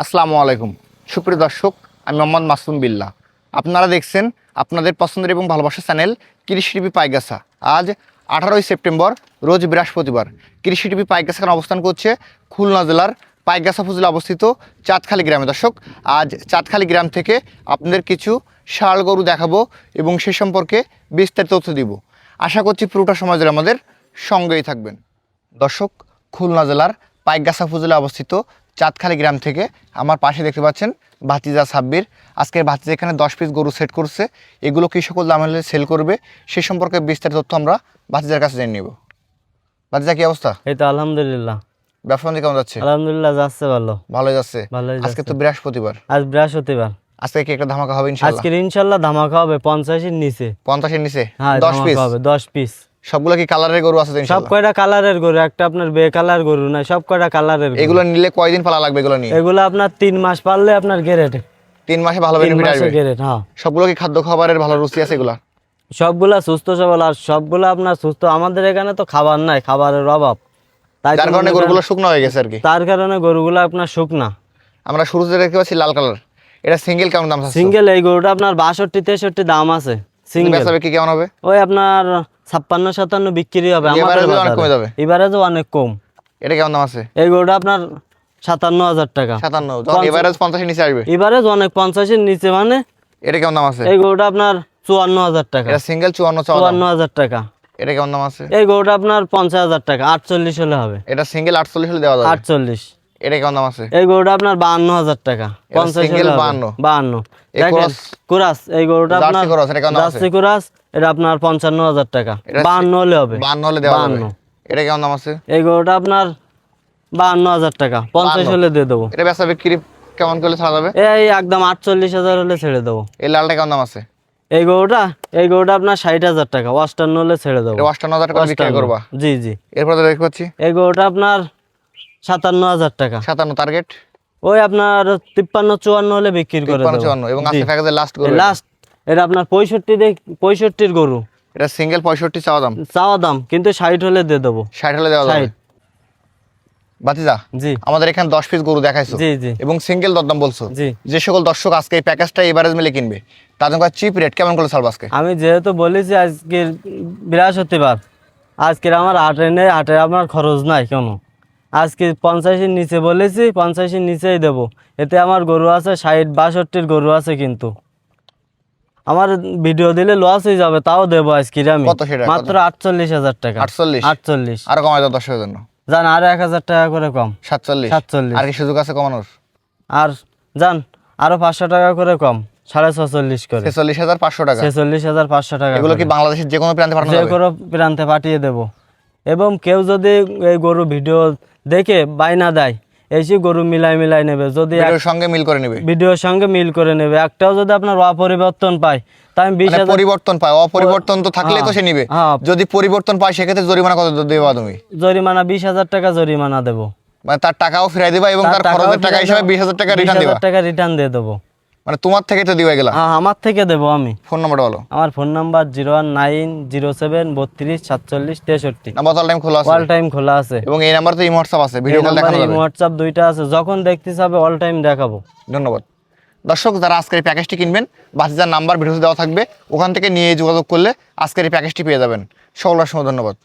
আসসালামু আলাইকুম। সুপ্রিয় দর্শক, আমি মোহাম্মদ মাসুম বিল্লাহ। আপনারা দেখছেন আপনাদের পছন্দের এবং ভালোবাসার চ্যানেল কৃষি টিভি পাইগাসা আজ আঠারোই সেপ্টেম্বর, রোজ বৃহস্পতিবার। কৃষি টিভি এখানে অবস্থান করছে খুলনা জেলার পাইগাসা উপজেলা অবস্থিত চাঁদখালি গ্রামে। দর্শক, আজ চাঁদখালি গ্রাম থেকে আপনাদের কিছু শাল গরু দেখাবো এবং সে সম্পর্কে বিস্তারিত তথ্য দিব। আশা করছি পুরোটা সময় ধরে আমাদের সঙ্গেই থাকবেন। দর্শক, খুলনা জেলার পাইকগাছা উপজেলা অবস্থিত চাঁদখালি গ্রাম থেকে আমার পাশে দেখতে পাচ্ছেন ভাতিজা সাব্বির। আজকে ভাতিজা এখানে দশ পিস গরু সেট করছে। এগুলো কি সকল দামে সেল করবে? সে সম্পর্কে বিস্তারিত তথ্য আমরা ভাতিজার কাছে জেনে নিব। ভাতিজা কি অবস্থা? এই তো আলহামদুলিল্লাহ। ব্যবসা কেমন যাচ্ছে? আলহামদুলিল্লাহ যাচ্ছে ভালো। ভালোই যাচ্ছে। আজকে তো বৃহস্পতিবার। আজ বৃহস্পতিবার। আজকে কি একটা ধামাকা হবে ইনশাল্লাহ আজকের ইনশাল্লাহ ধামাকা হবে পঞ্চাশের নিচে। পঞ্চাশের নিচে? হ্যাঁ দশ পিস হবে দশ পিস সবগুলো কি কালারের গরু আছে সব কয়টা কালারের গরু? একটা আপনার বে কালার গরু না সব কয়টা কালারের এগুলো নিলে কয়দিন পালা লাগবে এগুলো নিয়ে? এগুলো আপনার তিন মাস পারলে আপনার গেরেট তিন মাসে ভালো বেনিফিট আসবে? গেরেট হ্যাঁ। সবগুলো কি খাদ্য খাবারের ভালো রুচি আছে এগুলা? সবগুলা সুস্থ সবল আর সবগুলা আপনার সুস্থ। আমাদের এখানে তো খাবার নাই খাবারের অভাব। তাই যার তো কারণে গরুগুলো শুকনো হয়ে গেছে আর কি। তার কারণে গরুগুলো আপনার শুকনা। আমরা শুরুতে দেখতে পাচ্ছি লাল কালার। এটা সিঙ্গেল কেমন দাম সিঙ্গেল এই গরুটা আপনার বাষট্টি তেষট্টি দাম আছে। সিঙ্গেল বিক্রি কেমন হবে? ওই আপনার ছাপ্পান্ন সাতান্ন বিক্রি হবে এবারে তো অনেক কমে এটা কেমন দাম আছে? এই গরুটা আপনার সাতান্ন হাজার টাকা। সাতান্ন এবারে পঞ্চাশের নিচে আসবে। এবারে অনেক পঞ্চাশের নিচে মানে এটা কেমন দাম আছে? এই গরুটা আপনার চুয়ান্ন হাজার টাকা। এটা সিঙ্গেল চুয়ান্ন চুয়ান্ন হাজার টাকা। এটা কেমন দাম আছে? এই গরুটা আপনার পঞ্চাশ হাজার টাকা আটচল্লিশ হলে হবে। এটা সিঙ্গেল আটচল্লিশ হলে দেওয়া যাবে। আটচল্লিশ। এটা কেমন দাম আছে? এই গরুটা আপনার বাহান্ন হাজার টাকা। পঞ্চাশ single হলে 52 বাহান্ন এই দেখেন কুরাস এই গরুটা জার্সি আপনার cross, এটা কেমন দাম আছে? জার্সি কুরাস এটা আপনার পঞ্চান্ন হাজার টাকা। এটা বাহান্ন হলে হবে। বান্ন হলে দেওয়া যাবে। এটা কেমন দাম আছে? এই গরুটা আপনার বাহান্ন হাজার টাকা। পঞ্চাশ 52 হলে দিয়ে দেবো। এটা বেচা বিক্রি কেমন করলে ছাড়া যাবে? এই একদম আটচল্লিশ হাজার হলে ছেড়ে দেবো। এই লালটা কেমন দাম আছে? এই গরুটা এই গরুটা আপনার ষাট হাজার টাকা। অষ্টান্ন হলে ছেড়ে দেবো। অষ্টান্ন হাজার টাকা বিক্রি করবা? জি জি। এরপরে দেখতে পাচ্ছি। এই গরুটা আপনার সাতান্ন হাজার টাকা। সাতান্ন টার্গেট ওই আপনার তিপ্পান্ন চুয়ান্ন হলে বিক্রি করে চুয়ান্ন এবং আজকে লাস্ট লাস্ট এটা। আপনার পঁয়ষট্টি পঁয়ষট্টির গরু। এটা সিঙ্গেল পঁয়ষট্টি চাওয়া দাম? চাওয়া দাম কিন্তু ষাট হলে দিয়ে দেবো। ষাট হলে দেওয়া যাবে? বাতিজা জি। আমাদের এখানে দশ পিস গরু দেখাইছো। জি জি। এবং সিঙ্গেল দরদাম বলছো। জি। যে সকল দর্শক আজকে এই প্যাকেজটা এভারেজ মিলে কিনবে তাদের চিপ রেট কেমন করে আজকে? আমি যেহেতু বলেছি আজকের বৃহস্পতিবার আজকের আমার হাটে নেই হাটে আমার খরচ নাই কেন? আজকে পঞ্চাশের নিচে বলেছি পঞ্চাশের নিচেই দেব। এতে আমার গরু আছে ষাট বাষট্টির গরু আছে কিন্তু। আমার ভিডিও দিলে লস হয়ে যাবে তাও দেবো আজকে আমি? মাত্র আটচল্লিশ হাজার টাকা। আটচল্লিশ? আটচল্লিশ। আরও কমাই দাও দর্শকের জন্য। যান আরও এক হাজার টাকা করে কম। সাতচল্লিশ? সাতচল্লিশ। আর কি সুযোগ আছে কমানোর? আর যান আরও পাঁচশো টাকা করে কম সাড়ে ছচল্লিশ করে। ছেচল্লিশ হাজার পাঁচশো টাকা। ছেচল্লিশ হাজার পাঁচশো টাকা এগুলো কি বাংলাদেশের যে কোনো প্রান্তে পাঠানো যে কোনো প্রান্তে পাঠিয়ে দেব। এবং কেউ যদি এই গরু ভিডিও দেখে বাইনা দেয় এসে গরু মিলাই মিলাই নেবে যদি সঙ্গে মিল করে নেবে। ভিডিওর সঙ্গে মিল করে নেবে। একটাও যদি আপনার অপরিবর্তন পায় তাই আমি বিশ মানে পরিবর্তন পায়। অপরিবর্তন তো থাকলে তো সে নিবে। হ্যাঁ। যদি পরিবর্তন পায় সেক্ষেত্রে জরিমানা কত দেবা তুমি? জরিমানা বিশ হাজার টাকা জরিমানা দেবো। মানে তার টাকাও ফিরাই দিবা এবং তার খরচের টাকা হিসাবে বিশ হাজার টাকা রিটার্ন দিবা। টাকা রিটার্ন দিয়ে দেবো। মানে তোমার থেকে তো দিবা গেলা হ্যাঁ আমার থেকে দেবো আমি। ফোন নাম্বারটা বলো। আমার phone number zero one nine zero seven বত্রিশ সাতচল্লিশ তেষট্টি। নাম্বার তো টাইম খোলা আছে। অল টাইম খোলা আছে। এবং এই নাম্বার তো হোয়াটসঅ্যাপ আছে ভিডিও কল দেখানো যাবে। হোয়াটসঅ্যাপ দুইটা আছে যখন দেখতে চাবে অল টাইম দেখাবো। ধন্যবাদ। দর্শক যারা আজকের এই প্যাকেজটি কিনবেন বাতিজার নাম্বার ভিডিওতে দেওয়া থাকবে ওখান থেকে নিয়ে যোগাযোগ করলে আজকের এই প্যাকেজটি পেয়ে যাবেন। সকলের সময় ধন্যবাদ।